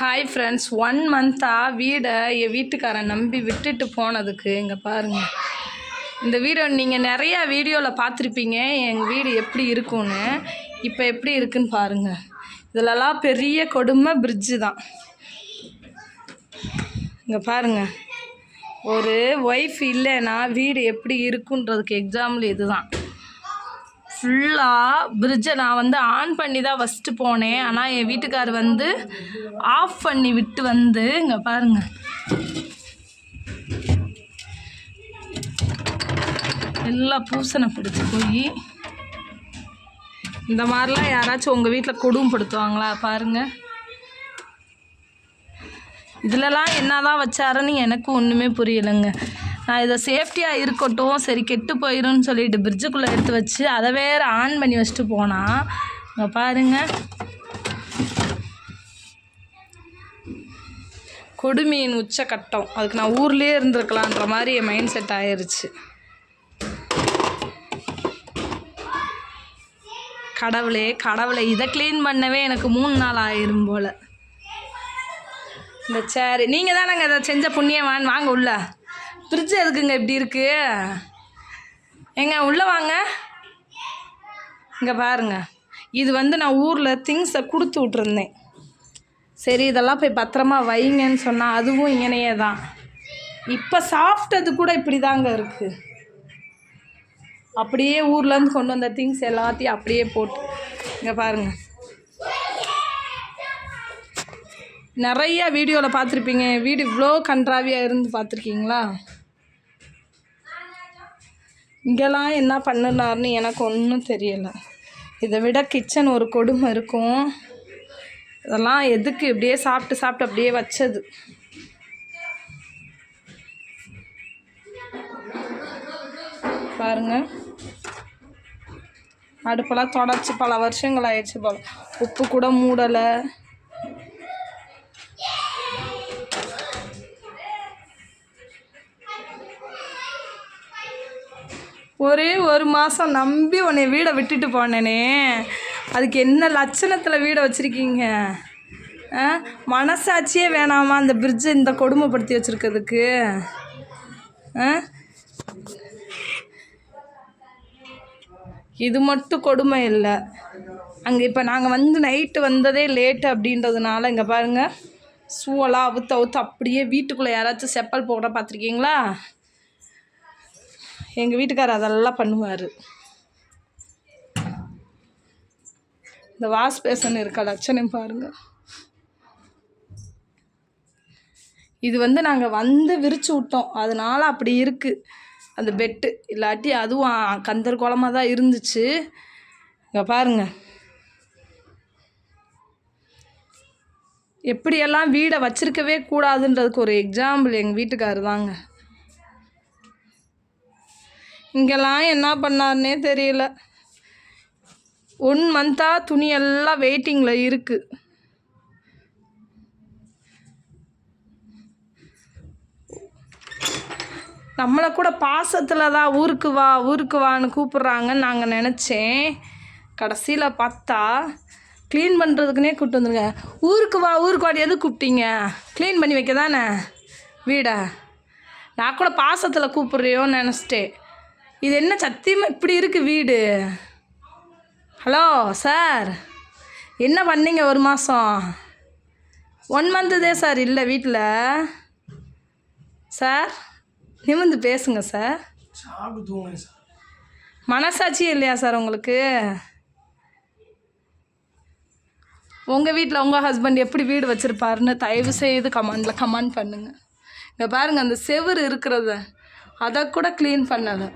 Hi friends one மந்த்தாக வீடை என் வீட்டுக்காரன் நம்பி விட்டுட்டு போனதுக்கு இங்கே பாருங்கள் இந்த வீடியோ நீங்கள் நிறையா வீடியோவில் பார்த்துருப்பீங்க எங்கள் வீடு எப்படி இருக்கும்னு. இப்போ எப்படி இருக்குன்னு பாருங்கள் இதிலலாம் பெரிய கொடுமை பிரிட்ஜு தான். இங்கே பாருங்கள் ஒரு ஒய்ஃப் இல்லைன்னா வீடு எப்படி இருக்குன்றதுக்கு எக்ஸாம்பிள் இதுதான். ஃபுல்லாக பிரிட்ஜை நான் வந்து ஆன் பண்ணி தான் ஃபஸ்ட்டு போனேன். ஆனால் என் வீட்டுக்கார் வந்து ஆஃப் பண்ணி விட்டு வந்து இங்கே பாருங்கள் எல்லாம் பூசணை பிடிச்சி போய் இந்த மாதிரிலாம் யாராச்சும் உங்கள் வீட்டில் கொடுமைப்படுத்துவாங்களா பாருங்கள் இதிலலாம் என்னதான் வச்சாருன்னு எனக்கு ஒன்றுமே புரியலைங்க. நான் இதை சேஃப்டியாக இருக்கட்டும் சரி கெட்டு போயிடும்னு சொல்லிட்டு பிரிட்ஜுக்குள்ளே எடுத்து வச்சு அதை வேறு ஆன் பண்ணி வச்சுட்டு போனால் இங்கே பாருங்கள் கொடுமையின் உச்சக்கட்டம் அதுக்கு நான் ஊர்லேயே இருந்திருக்கலான்ற மாதிரி என் மைண்ட் செட் ஆயிடுச்சு கடவுளே கடவுளை இதை க்ளீன் பண்ணவே எனக்கு மூணு நாள் ஆயிரும் போல். இந்த சேரு நீங்கள் தானேங்க இதை செஞ்ச புண்ணியவான்? வாங்க உள்ள. ஃப்ரிட்ஜ் எதுக்குங்க இப்படி இருக்கு? ஏங்க உள்ளே வாங்க. இங்கே பாருங்க. இது வந்து நான் ஊரில் திங்ஸை கொடுத்து விட்ருந்தேன் சரி இதெல்லாம் போய் பத்திரமா வைங்கன்னு சொன்னால் அதுவும் இங்கனையே தான். இப்போ சாப்பிட்டது கூட இப்படி தாங்க இருக்குது அப்படியே ஊர்லேருந்து கொண்டு வந்த திங்ஸ் எல்லாத்தையும் அப்படியே போட்டு. இங்கே பாருங்கள் நிறைய வீடியோவில் பார்த்துருப்பீங்க. வீடு இவ்வளோ கன்றாவியாக இருந்து பார்த்துருக்கீங்களா? இங்கெல்லாம் என்ன பண்ணினார்னு எனக்கு ஒன்றும் தெரியலை. இதை விட கிச்சன் ஒரு கொடுமை இருக்கும். இதெல்லாம் எதுக்கு இப்படியே சாப்பிட்டு சாப்பிட்டு அப்படியே வச்சது. பாருங்க. அடுப்பெல்லாம் தொடச்சி பல வருஷங்கள் ஆயிடுச்சு போல. உப்பு கூட மூடலை. ஒரே ஒரு மாதம் நம்பி உன்னை வீடை விட்டுட்டு போனேனே. அதுக்கு என்ன லட்சணத்தில் வீடை வச்சுருக்கீங்க? ஆ? மனசாட்சியே வேணாமா அந்த பிரிட்ஜை இந்த கொடுமைப்படுத்தி வச்சுருக்கிறதுக்கு? ஆ? இது மட்டும் கொடுமை இல்லை. அங்கே இப்போ நாங்கள் வந்து நைட்டு வந்ததே லேட்டு அப்படின்றதுனால இங்கே பாருங்கள் ஷூவெல்லாம் அவுத்து அவுத்து அப்படியே வீட்டுக்குள்ளே யாராச்சும் செப்பல் போட பார்த்துருக்கீங்களா? எங்கள் வீட்டுக்காரர் அதெல்லாம் பண்ணுவார். இந்த வாஷ் பேசன் இருக்க லட்சணம் பாருங்கள் இது வந்து நாங்கள் வந்து விரிச்சு விட்டோம். அதனால அப்படி இருக்குது அந்த பெட்டு. இல்லாட்டி அதுவும் கந்தர் குளமாக தான் இருந்துச்சு. இங்கே பாருங்க. எப்படியெல்லாம் வீடை வச்சிருக்கவே கூடாதுன்றதுக்கு ஒரு எக்ஸாம்பிள் எங்கள் வீட்டுக்காரர் தாங்க. இங்கெல்லாம் என்ன பண்ணார்னே தெரியல. ஒன் மந்த்தாக துணி எல்லாம் வெயிட்டிங்கில் இருக்குது நம்மளை கூட பாசத்தில் தான் ஊருக்கு வா ஊருக்கு வான்னு கூப்பிட்றாங்கன்னு நாங்கள் நினச்சேன். கடைசியில் பார்த்தா க்ளீன் பண்ணுறதுக்குனே கூப்பிட்டு வந்துருங்க ஊருக்கு வா ஊருக்கு வாடி எது கூப்பிட்டீங்க? க்ளீன் பண்ணி வைக்க தானே வீடை? நான் கூட பாசத்தில் கூப்பிட்றியோன்னு நினச்சிட்டேன். இது என்ன சத்தியமாக இப்படி இருக்குது வீடு? ஹலோ சார் என்ன பண்ணீங்க ஒரு மாதம் ஒன் மந்த்து சார் இல்லை வீட்டில் சார் நிமிந்து பேசுங்க சார் மனசாட்சியே இல்லையா சார் உங்களுக்கு? உங்கள் வீட்டில் உங்கள் ஹஸ்பண்ட் எப்படி வீடு வச்சுருப்பாருன்னு தயவு செய்து கமெண்டில் கமெண்ட் பண்ணுங்கள் இங்கே பாருங்கள் அந்த செவுரு இருக்கிறத அதை கூட க்ளீன் பண்ணலை.